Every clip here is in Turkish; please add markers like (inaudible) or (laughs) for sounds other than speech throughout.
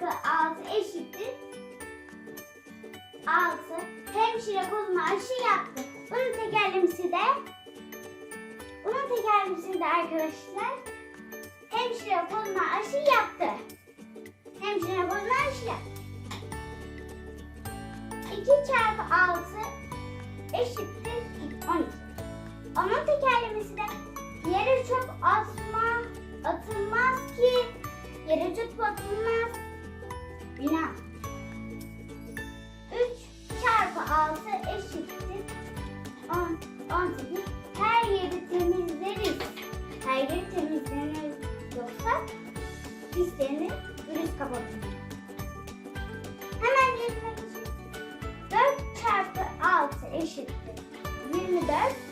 çarpı 6 eşittir 6. Hemşire koluma aşı yaptı. Bunun tekerlemesi de bunun tekerlemesi de arkadaşlar hemşire koluma aşı yaptı. Hemşire koluma aşı yaptı. 2 çarpı 6 eşittir 12. Onun tekerlemesi de yere çöp atma, atılmaz ki yere çöp atılmaz. Bina. 3 çarpı 6 eşittir 10, 18. Her yeri temizleriz. Her yeri temizlenir yoksa pislerini virüs kapatır. Hemen yerine geçelim. 4 çarpı 6 eşittir 24.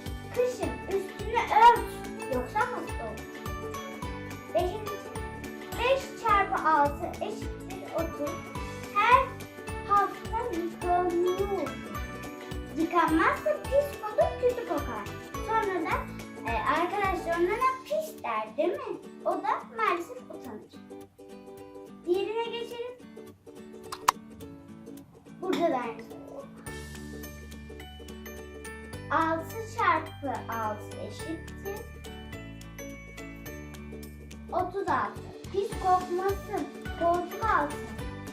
O da maalesef utanır. Diğerine geçelim. Burada da aynı yok. 6 çarpı 6 eşittir. 36. Pis kokmasın. Koltuk altı.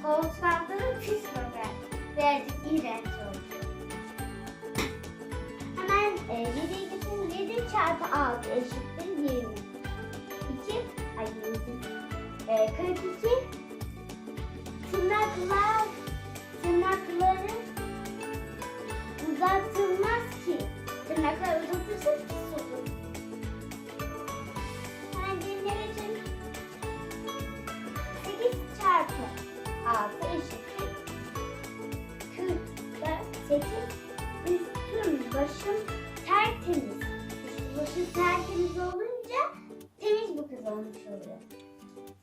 Koltuk altının pis kokar. Birazcık iğrenç olur. Hemen e, 7'ye gitsin. 7 çarpı 6 eşittir E, 42 tırnaklar tırnakları uzatılmaz ki. Tırnaklar uzatırsa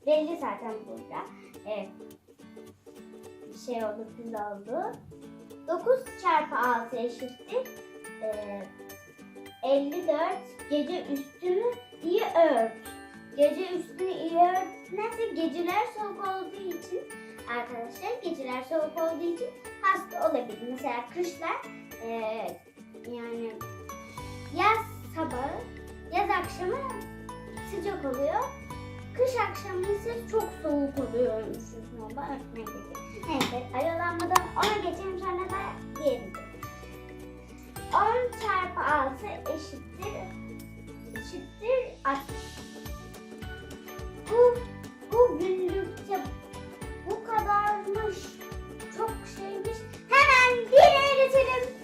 Belli zaten burada. Evet. Şey oldu, kız oldu. 9 çarpı 6 eşittir. Ee, 54 gece üstünü iyi ört. Gece üstünü iyi örtmezse geceler soğuk olduğu için arkadaşlar geceler soğuk olduğu için hasta olabilir. Mesela kışlar eee, yani yaz sabahı yaz akşamı sıcak oluyor. Kış akşamı ise çok soğuk oluyor sınıfında örtmek gerekiyor. Neyse aralanmadan ona geçelim sonra da diğerine. 10 çarpı 6 eşittir eşittir 60. Bu, bu günlükte bu kadarmış. Çok şeymiş. Hemen diğerine geçelim.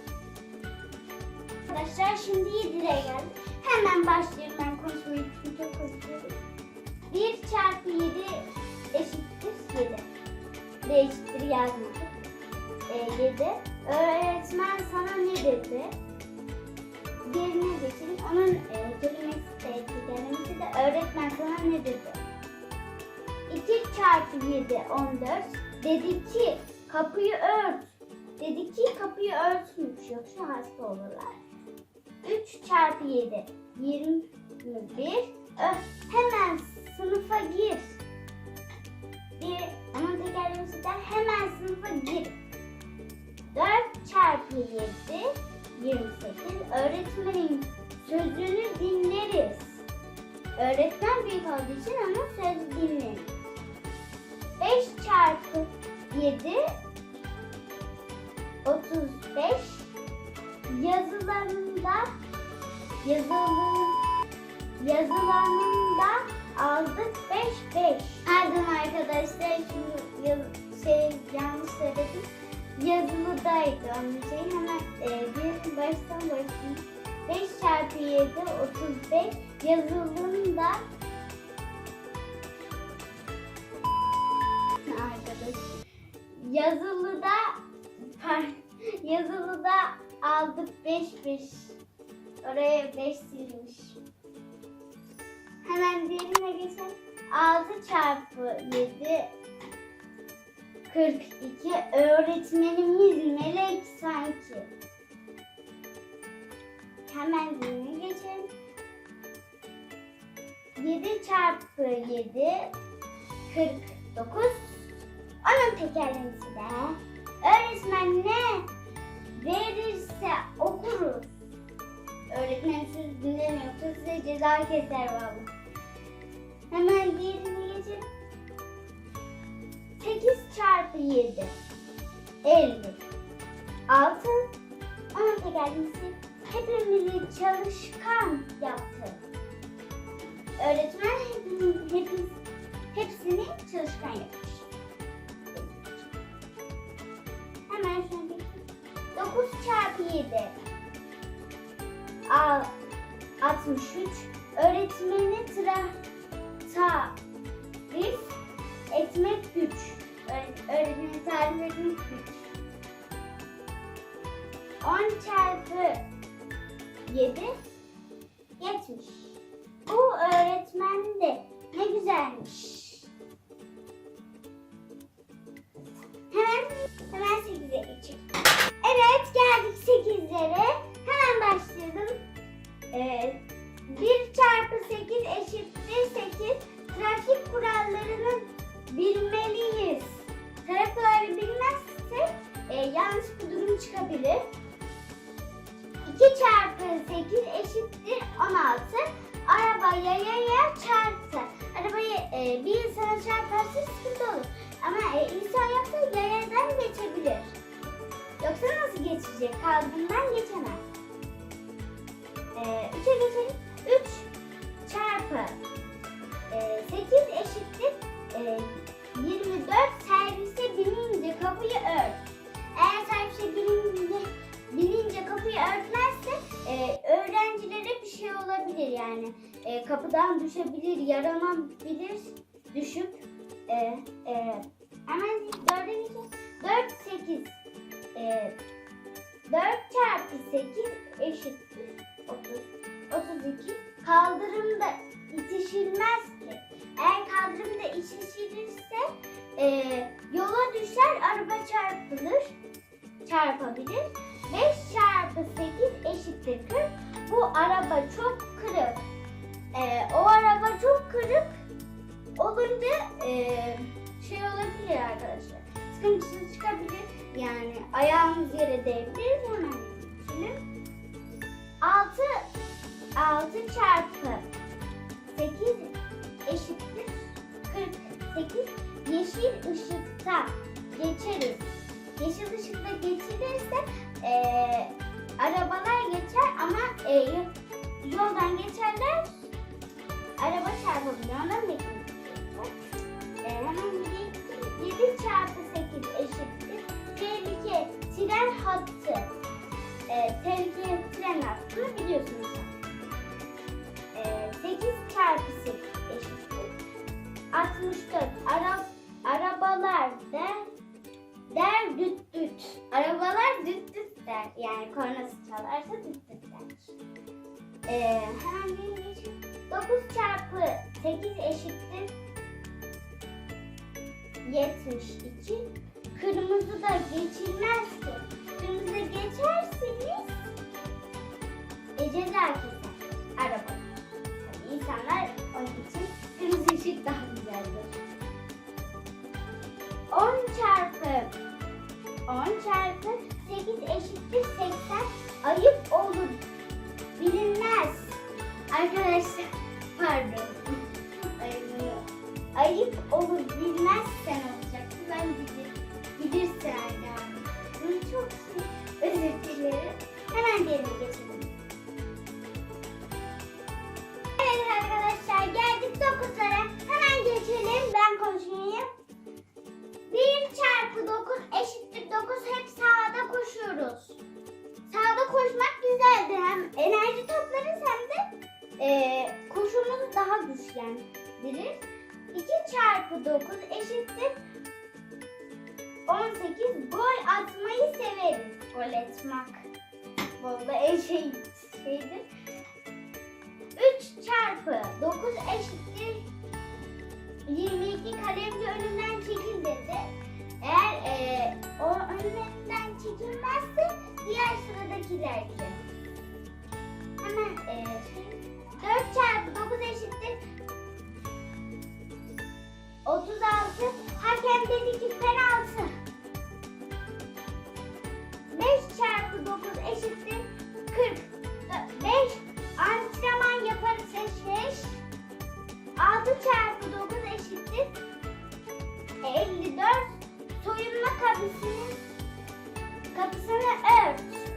Arkadaşlar şimdi 7'ye geldik. Hemen başlıyorum sana ne dedi? Diğerine geçelim. Onun e, kelimesi de, de öğretmen sana ne dedi? 2 çarpı 7 14. Dedi ki kapıyı ört. Dedi ki kapıyı örtmüş yoksa hasta olurlar. 3 çarpı 7 21. Ö, hemen 35 yazılarında yazılı yazılarında aldık 5 5. Pardon arkadaşlar şimdi yaz, şey yanlış söyledim. Yazılıdaydı onun şey hemen e, bir baştan başlayayım. 5 çarpı 7 35 yazılında arkadaş yazılıda aldık 5 5 oraya 5 silmiş. Hemen diğerine geçelim. 6 çarpı 7 42 öğretmenimiz melek sanki. Hemen diğerine geçelim. 7 çarpı 7 49. Onun tekerlemesi de. Öğretmen ne verirse okuruz. Öğretmen siz dinlemiyorsa size ceza keser valla. Hemen diğerini geçelim. 8 çarpı 7 50 6 Onun tekerlemesi hepimizi çalışkan yaptı. Öğretmen hepimiz, hepimiz, hepsini çalışkan yapmış. 9 çarpı 7 Al, 63 öğretmeni tra, tarif etmek güç. Öğ- Öğretmeni tarif etmek güç. 10 çarpı 7 70. Bu öğretmen de ne güzelmiş. Yanlış bir durum çıkabilir. 2 çarpı 8 eşittir 16. Araba yayaya çarptı. Arabayı e, bir insana çarparsa sıkıntı olur. Ama e, insan yoksa yayadan geçebilir. Yoksa nasıl geçecek? Kaldırımdan geçemez. E, 3'e geçelim. 3 çarpı e, 8 eşittir e, 24 servise binince kapıyı ört. Örtmezse e, öğrencilere bir şey olabilir yani. E, kapıdan düşebilir, yaranabilir, düşüp e, e, hemen 4'e geçelim. 4, 8 e, 4 çarpı 8 eşittir 30, 32. Kaldırımda itişilmez ki. Eğer kaldırımda itişilirse e, yola düşer, araba çarpılır, çarpabilir. Araba çok kırık. E, o araba çok kırık olunca e, şey olabilir arkadaşlar. Sıkıntısı çıkabilir. Yani ayağımız yere değebilir. Hemen geçelim. 6 6 çarpı 8 eşittir 48. Yeşil ışıkta geçeriz. Yeşil ışıkta geçilirse eee arabalar geçer ama eee, yoldan geçerler araba çarpabilir. Ondan gerekiyor. Eee, hemen gideyim. 7 çarpı 8 eşittir. Tehlike tren hattı. Eee tehlikeli tren hattını biliyorsunuz. Eee 8 çarpı 8 eşittir. 64 Ara, Yani kornası çalarsa düt düt der. Ee, hemen bir geçelim. 9 çarpı 8 eşittir 72. Kırmızı da geçilmez ki. Kırmızı geçerseniz e, ceza keser. Araba. Tabii insanlar onun için kırmızı ışık daha güzeldir. 10 çarpı 10 çarpı 8 eşittir 80 ayıp olur. Bilinmez. Arkadaşlar pardon. (laughs) Ayıp, olur bilmezsen olacaktı. Ben bilir, bilirsen yani. Bunu çok özür dilerim. Hemen diğerine geçelim. Evet arkadaşlar geldik 9'lara. Hemen geçelim. Ben Gol etmek. Valla en şey şeydir. 3 çarpı 9 eşittir 22 kalemci önünden çekil dedi. Eğer e, o önünden çekilmezse diğer sıradakiler gider. Hemen e, şey, 4 çarpı 9 eşittir 36. Hakem dedi ki penaltı. Eşittir 40. 5 antrenman yaparız 5. 6 çarpı 9 eşittir 54. Soyunma kapısının kapısını ört.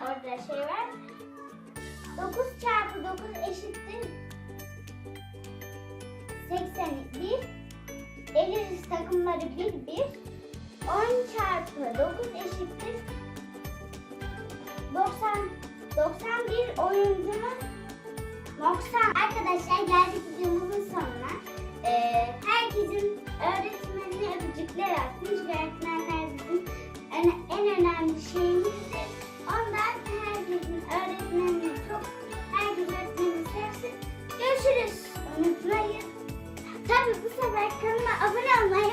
Orada şey var. 9 çarpı 9 eşittir 81 Eliriz takımları 1 1 10 çarpı 9 eşittir 90 91 oyuncumuz 90 Arkadaşlar geldik videomuzun sonuna. Ee, herkesin öğretmenine öpücükler atın. kanalıma abone olmayı